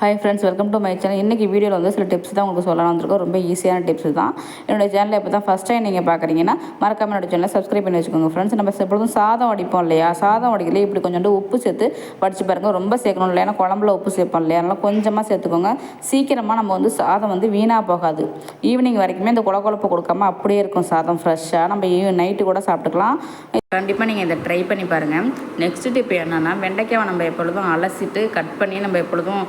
Hi friends welcome to my channel இன்றைக்கி வீடியோவில் வந்து சில டிப்ஸ் தான் உங்களுக்கு சொல்லலாம் வந்திருக்கோம். ரொம்ப ஈஸியான டிப்ஸ் தான். என்னோட சேனலில் இப்போ தான் ஃபஸ்ட் டைம் நீங்கள் பார்க்குறீங்கன்னா மறக்காம என்னோட சேனலை சப்ஸ்கிரைப் பண்ணி வச்சுக்கோங்க. ஃப்ரெண்ட்ஸ் நம்ம எப்பொழுதும் சாதம் வடிப்போம் இல்லையா? சாதம் வடிக்கல இப்படி கொஞ்சோண்டு உப்பு சேர்த்து வடிச்சு பாருங்கள் ரொம்ப சேர்க்கணும் இல்லையா? ஏன்னா குழம்புல உப்பு சேர்ப்போம் இல்லையா? அதனால் கொஞ்சமாக சேர்த்துக்கோங்க. சீக்கிரமாக நம்ம வந்து சாதம் வந்து வீணாக போகாது. ஈவினிங் வரைக்குமே இந்த குழ குழப்பு கொடுக்காம அப்படியே இருக்கும் சாதம் ஃப்ரெஷ்ஷாக நம்ம நைட்டு கூட சாப்பிட்டுக்கலாம். கண்டிப்பாக நீங்கள் இதை ட்ரை பண்ணி பாருங்கள் நெக்ஸ்ட் டிப் என்னென்னா வெண்டைக்காவை நம்ம எப்பொழுதும் அலசிட்டு கட் பண்ணி நம்ம எப்பொழுதும்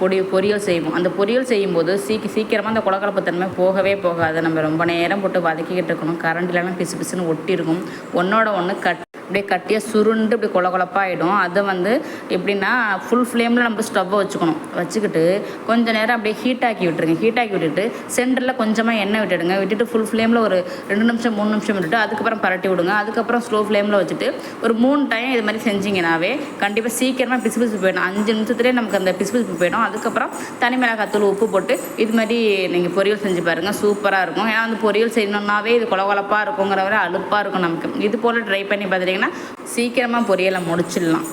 பொடி பொரியல் செய்வோம். அந்த பொரியல் செய்யும்போது சீக்கி சீக்கிரமாக அந்த குளக்கலப்பத்தன்மை போகவே போகாது. நம்ம ரொம்ப நேரம் போட்டு வதக்கிக்கிட்டு இருக்கணும். கரண்ட் கரண்டிலலாம் பிசு பிசுன்னு ஒட்டி இருக்கும் ஒன்றோட ஒன்று கட் அப்படியே கட்டியாக சுருண்டு இப்படி கொல கொலப்பாயிடும் அதை வந்து எப்படின்னா ஃபுல் ஃப்ளேமில் நம்ம ஸ்டவ்வை வச்சுக்கணும். வச்சுக்கிட்டு கொஞ்ச நேரம் அப்படியே ஹீட் ஆக்கி விட்டுருங்க. ஹீட் ஆக்கி விட்டுட்டு சென்டரில் கொஞ்சமாக எண்ணெய் விட்டுடுங்க. விட்டுட்டு ஃபுல் ஃப்ளேமில் ஒரு ரெண்டு நிமிஷம் மூணு நிமிஷம் விட்டுட்டு அதுக்கப்புறம் பரட்டி விடுங்க. அதுக்கப்புறம் ஸ்லோ ஃப்ளேமில் வச்சுட்டு ஒரு மூணு டைம் இது மாதிரி செஞ்சிங்கனாவே கண்டிப்பாக சீக்கிரமாக பிசு பிசு போயிடும். அஞ்சு நிமிஷத்துலேயே நமக்கு அந்த பிசு பிசு போயிடும். அதுக்கப்புறம் தனி மிளகாத்தூள் உப்பு போட்டு இது மாதிரி நீங்கள் பொரியல் செஞ்சு பாருங்கள் சூப்பராக இருக்கும். ஏன்னா அந்த பொரியல் செய்யணுன்னாவே இது கொலகொலப்பாக இருக்குங்கிற வரை அலுப்பாக இருக்கும் நமக்கு. இது போல் ட்ரை பண்ணி பார்த்தீங்கன்னா சீக்கிரமாக பொரியலை முடிச்சிடலாம்.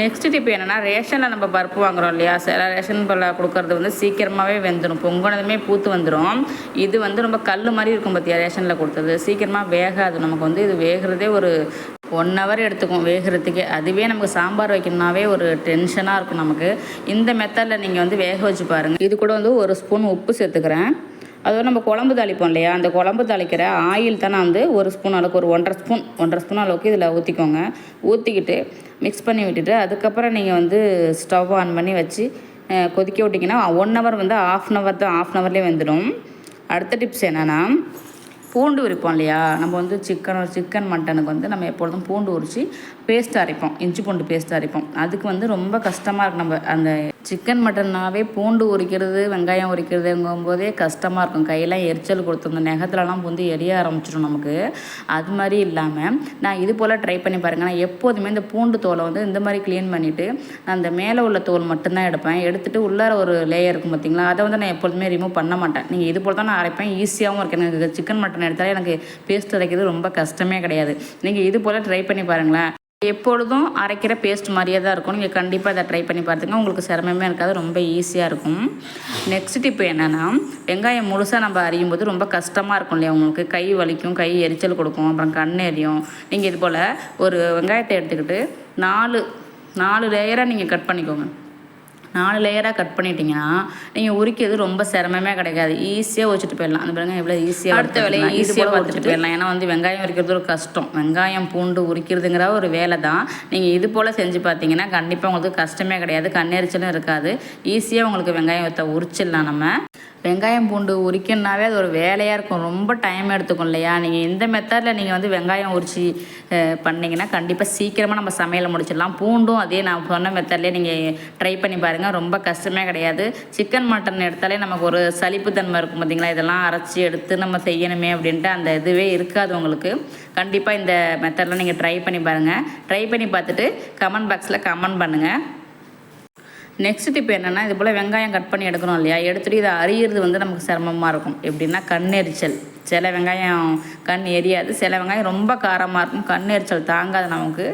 நெக்ஸ்ட் டிப் என்னென்னா ரேஷனில் நம்ம பருப்பு வாங்குறோம் இல்லையா? சில ரேஷன் பல கொடுக்கறது வந்து சீக்கிரமாகவே வெந்துடும் பொங்கினதுமே பூத்து வந்துடும் இது வந்து ரொம்ப கல் மாதிரி இருக்கும் பார்த்தியா ரேஷனில் கொடுத்தது. சீக்கிரமாக வேகாது. நமக்கு வந்து இது வேகிறதே ஒரு ஒன் ஹவர் எடுத்துக்கும் வேகிறதுக்கே. அதுவே நமக்கு சாம்பார் வைக்கணும்னாவே ஒரு டென்ஷனாக இருக்கும் நமக்கு. இந்த மெத்தடில் நீங்கள் வந்து வேக வச்சு பாருங்கள் இது கூட வந்து ஒரு ஸ்பூன் உப்பு சேர்த்துக்கிறேன். அதோட நம்ம குழம்பு தாளிப்போம் இல்லையா? அந்த குழம்பு தாளிக்கிற ஆயில் தானே வந்து ஒரு ஸ்பூன் அளவுக்கு ஒரு ஒன்றரை ஸ்பூன் ஒன்றரை ஸ்பூன் அளவுக்கு இதில் ஊற்றிக்கோங்க ஊற்றிக்கிட்டு மிக்ஸ் பண்ணி விட்டுட்டு அதுக்கப்புறம் நீங்கள் வந்து ஸ்டவ் ஆன் பண்ணி வச்சு கொதிக்க விட்டிங்கன்னா ஒன் ஹவர் வந்து ஆஃப் அன் ஹவர் தான் ஆஃப் அன் ஹவர்லேயே வந்துடும். அடுத்த டிப்ஸ் என்னென்னா பூண்டு உரிப்போம் இல்லையா? நம்ம வந்து சிக்கன் சிக்கன் மட்டனுக்கு வந்து நம்ம எப்பொழுதும் பூண்டு உரித்து பேஸ்ட் அரைப்போம். இஞ்சி பூண்டு பேஸ்ட் அரைப்போம். அதுக்கு வந்து ரொம்ப கஷ்டமாக இருக்கும் நம்ம அந்த சிக்கன் மட்டன்னாவே பூண்டு உரிக்கிறது வெங்காயம் உரிக்கிறதுங்கும் போதே கஷ்டமாக இருக்கும். கையெல்லாம் எரிச்சல் கொடுத்து அந்த நெகத்துலலாம் வந்து எரிய ஆரம்பிச்சிடும் நமக்கு. அது மாதிரி இல்லாமல் நான் இது போல் ட்ரை பண்ணி பாருங்கள் நான் எப்போதுமே இந்த பூண்டு தோலை வந்து இந்த மாதிரி க்ளீன் பண்ணிவிட்டு நான் அந்த மேலே உள்ள தோல் மட்டும்தான் எடுப்பேன். எடுத்துகிட்டு உள்ளார ஒரு லேயர் இருக்கும் பார்த்தீங்களா அதை வந்து நான் எப்போதுமே ரிமூவ் பண்ண மாட்டேன். நீங்கள் இது போல் தான் நான் அரைப்பேன். ஈஸியாகவும் இருக்கு. எனக்கு சிக்கன் மட்டன் எடுத்தாலே எனக்கு பேஸ்ட் அரைக்கிறது ரொம்ப கஷ்டமே கிடையாது. நீங்கள் இது போல் ட்ரை பண்ணி பாருங்களேன். எப்பொழுதும் அரைக்கிற பேஸ்ட் மாதிரியே தான் இருக்கும். நீங்கள் கண்டிப்பாக அதை ட்ரை பண்ணி பார்த்துங்க உங்களுக்கு சிரமமே இருக்காது. ரொம்ப ஈஸியாக இருக்கும். நெக்ஸ்ட் டிப் என்னென்னா வெங்காயம் முழுசாக நம்ம அறியும் போது ரொம்ப கஷ்டமாக இருக்கும் இல்லையா உங்களுக்கு? கை வலிக்கும் கை எரிச்சல் கொடுக்கும் அப்புறம் கண் எரியும். நீங்கள் இது போல் ஒரு வெங்காயத்தை எடுத்துக்கிட்டு நாலு நாலு லேயராக நீங்கள் கட் பண்ணிக்கோங்க. நாலு லேயராக கட் பண்ணிட்டீங்கன்னா நீங்கள் உரிக்கிறது ரொம்ப சிரமமே கிடைக்காது. ஈஸியாக வச்சுட்டு போயிடலாம். அந்த பாருங்க எவ்வளோ ஈஸியாக அடுத்த வேலையை ஈஸியாக பார்த்துட்டு போயிடலாம். ஏன்னா வந்து வெங்காயம் உரிக்கிறது ஒரு கஷ்டம். வெங்காயம் பூண்டு உரிக்கிறதுங்கிற ஒரு வேலை தான். நீங்கள் இது போல் செஞ்சு பார்த்தீங்கன்னா கண்டிப்பாக உங்களுக்கு கஷ்டமே கிடையாது. கண்ணெரிச்சலும் இருக்காது. ஈஸியாக உங்களுக்கு வெங்காயத்தை உரிச்சிடலாம் நம்ம. வெங்காயம் பூண்டு உரிக்கணுன்னாவே அது ஒரு வேலையாக இருக்கும். ரொம்ப டைம் எடுத்துக்கும் இல்லையா? நீங்கள் இந்த மெத்தடில் நீங்கள் வந்து வெங்காயம் உரித்து பண்ணிங்கன்னா கண்டிப்பாக சீக்கிரமாக நம்ம சமையலை முடிச்சிடலாம். பூண்டும் அதே நான் சொன்ன மெத்தட்லேயே நீங்கள் ட்ரை பண்ணி பாருங்கள் ரொம்ப கஷ்டமே கிடையாது. சிக்கன் மட்டன் எடுத்தாலே நமக்கு ஒரு சலிப்புத்தன்மை இருக்கும் பார்த்தீங்களா இதெல்லாம் அரைச்சி எடுத்து நம்ம செய்யணுமே அப்படின்ட்டு அந்த இதுவே இருக்காது உங்களுக்கு. கண்டிப்பாக இந்த மெத்தடில் நீங்கள் ட்ரை பண்ணி பாருங்கள் ட்ரை பண்ணி பார்த்துட்டு கமெண்ட் பாக்ஸில் கமெண்ட் பண்ணுங்கள் நெக்ஸ்ட் டிப் என்னென்னா இது போல் வெங்காயம் கட் பண்ணி எடுக்கணும் இல்லையா? எடுத்துகிட்டு இதை அறியிறது வந்து நமக்கு சிரமமாக இருக்கும். எப்படின்னா கண் எரிச்சல். சில வெங்காயம் கண் எரியாது. சில வெங்காயம் ரொம்ப காரமாக இருக்கும். கண் எரிச்சல் தாங்காது நமக்கு.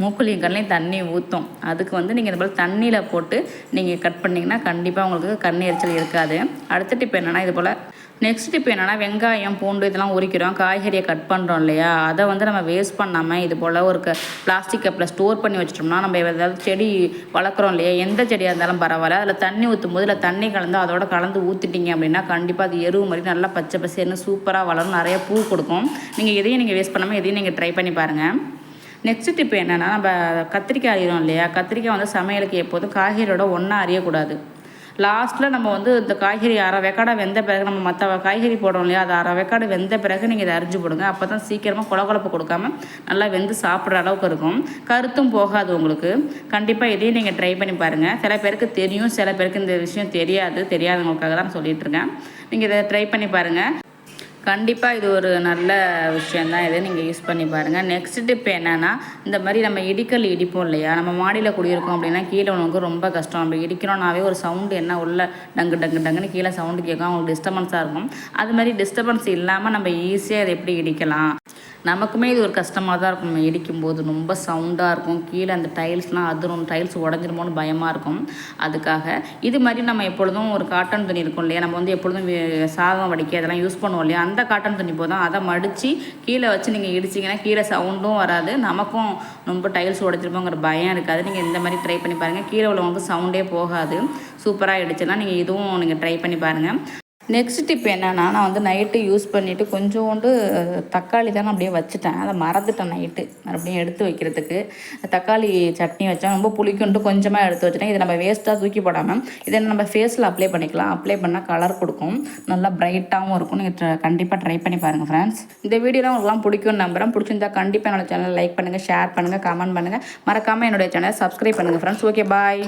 மூக்குலையும் கண்ணையும் தண்ணி ஊற்றும் அதுக்கு வந்து நீங்கள் இது போல் தண்ணியில் போட்டு நீங்கள் கட் பண்ணிங்கன்னா கண்டிப்பாக உங்களுக்கு கண் எரிச்சல் இருக்காது. அடுத்த டிப் என்னென்னா இது போல் நெக்ஸ்ட் டிப் என்னென்னா வெங்காயம் பூண்டு இதெல்லாம் உரிக்கிறோம். காய்கறியை கட் பண்ணுறோம் இல்லையா? அதை வந்து நம்ம வேஸ்ட் பண்ணாமல் இது போல் ஒரு க பிளாஸ்டிக் கப்பில் ஸ்டோர் பண்ணி வச்சிட்டோம்னா நம்ம ஏதாவது செடி வளர்க்குறோம் இல்லையா? எந்த செடியாக இருந்தாலும் பரவாயில்ல. அதில் தண்ணி ஊற்றும் போது இல்லை தண்ணி கலந்து அதோட கலந்து ஊற்றிட்டீங்க அப்படின்னா கண்டிப்பாக அது எருவு மாதிரி நல்லா பச்சை பசேர்னு சூப்பராக வளரும். நிறைய பூ கொடுக்கும். நீங்கள் எதையும் நீங்கள் வேஸ்ட் பண்ணாமல் எதையும் நீங்கள் ட்ரை பண்ணி பாருங்கள் நெக்ஸ்ட் டிப் என்னென்னா நம்ம கத்திரிக்காய் அறிகிறோம் இல்லையா? கத்திரிக்காய் வந்து சமையலுக்கு எப்போதும் காய்கறியோட ஒன்றா அறியக்கூடாது லாஸ்ட்டில் நம்ம வந்து இந்த காய்கறி அரை வெக்காடை வெந்த பிறகு நம்ம மற்ற காய்கறி போடுறோம் இல்லையா அது அரை வெக்காடு வெந்த பிறகு நீங்கள் இதை அரிஞ்சு போடுங்க. அப்போ தான் சீக்கிரமாக குழகுழப்பு கொடுக்காம நல்லா வெந்து சாப்பிட்ற அளவுக்கு இருக்கும். கருத்தும் போகாது உங்களுக்கு. கண்டிப்பாக இதையும் நீங்கள் ட்ரை பண்ணி பாருங்கள் சில பேருக்கு தெரியும் சில பேருக்கு இந்த விஷயம் தெரியாது. தெரியாதவங்களுக்காக தான் சொல்லிகிட்ருக்கேன் நீங்கள் இதை ட்ரை பண்ணி பாருங்கள் கண்டிப்பாக இது ஒரு நல்ல விஷயந்தான் இது. நீங்கள் யூஸ் பண்ணி பாருங்கள் நெக்ஸ்ட் டிப் என்னென்னா இந்த மாதிரி நம்ம இடிக்கல் இடிப்போம் இல்லையா? நம்ம மாடியில் குடியிருக்கோம் அப்படின்னா கீழே உனக்கு ரொம்ப கஷ்டம். நம்ம இடிக்கிறோம்னாவே ஒரு சவுண்டு என்ன உள்ள டங்கு டங்கு டங்குன்னு கீழே சவுண்டு கேட்கும். அவங்களுக்கு டிஸ்டர்பன்ஸாக இருக்கும். அது மாதிரி டிஸ்டர்பன்ஸ் இல்லாமல் நம்ம ஈஸியாக இதை எப்படி இடிக்கலாம்? நமக்குமே இது ஒரு கஷ்டமாக தான் இருக்கும். நம்ம இடிக்கும்போது ரொம்ப சவுண்டாக இருக்கும். கீழே அந்த டைல்ஸ்லாம் அதிரும். டைல்ஸ் உடஞ்சிருமோன்னு பயமாக இருக்கும். அதுக்காக இது மாதிரி நம்ம எப்பொழுதும் ஒரு காட்டன் துணி இருக்கும் இல்லையா? நம்ம வந்து எப்பொழுதும் சாதம் வடிக்க அதெல்லாம் யூஸ் பண்ணுவோம் இல்லையா? அந்த காட்டன் துணி போதும் அதை மடித்து கீழே வச்சு நீங்கள் இடிச்சிங்கன்னா கீழே சவுண்டும் வராது. நமக்கும் ரொம்ப டைல்ஸ் உடஞ்சிருப்போங்கிற பயம் இருக்காது. நீங்கள் இந்த மாதிரி ட்ரை பண்ணி பாருங்கள் கீழே உள்ளவங்களுக்கு சவுண்டே போகாது. சூப்பராக இடிச்சுன்னா நீங்கள் இதுவும் நீங்கள் ட்ரை பண்ணி பாருங்கள் நெக்ஸ்ட் டிப் என்னென்னா நான் வந்து நைட்டு யூஸ் பண்ணிவிட்டு கொஞ்சோண்டு தக்காளி தான் அப்படியே வச்சுட்டேன். அதை மறந்துட்டேன் நைட்டு மறுபடியும் எடுத்து வைக்கிறதுக்கு. தக்காளி சட்னி வச்சா ரொம்ப புளிக்குன்ட்டு கொஞ்சமாக எடுத்து வச்சுட்டேன். இதை நம்ம வேஸ்ட்டாக தூக்கி போடாமல் இதை நம்ம ஃபேஸில் அப்ளை பண்ணிக்கலாம். அப்ளை பண்ணால் கலர் கொடுக்கும். நல்லா ப்ரைட்டாகவும் இருக்கும். நீங்கள் கண்டிப்பாக ட்ரை பண்ணி பாருங்கள் ஃப்ரெண்ட்ஸ் இந்த வீடியோலாம் உங்களுக்குலாம் பிடிக்கும்னு நம்புகிறேன் பிடிச்சிருந்தா கண்டிப்பாக என்னோட சேனல் லைக் பண்ணுங்கள் ஷேர் பண்ணுங்கள் கமெண்ட் பண்ணுங்கள் மறக்காமல் என்னுடைய சேனலை சப்ஸ்கிரைப் பண்ணுங்கள் ஃப்ரெண்ட்ஸ் ஓகே பாய்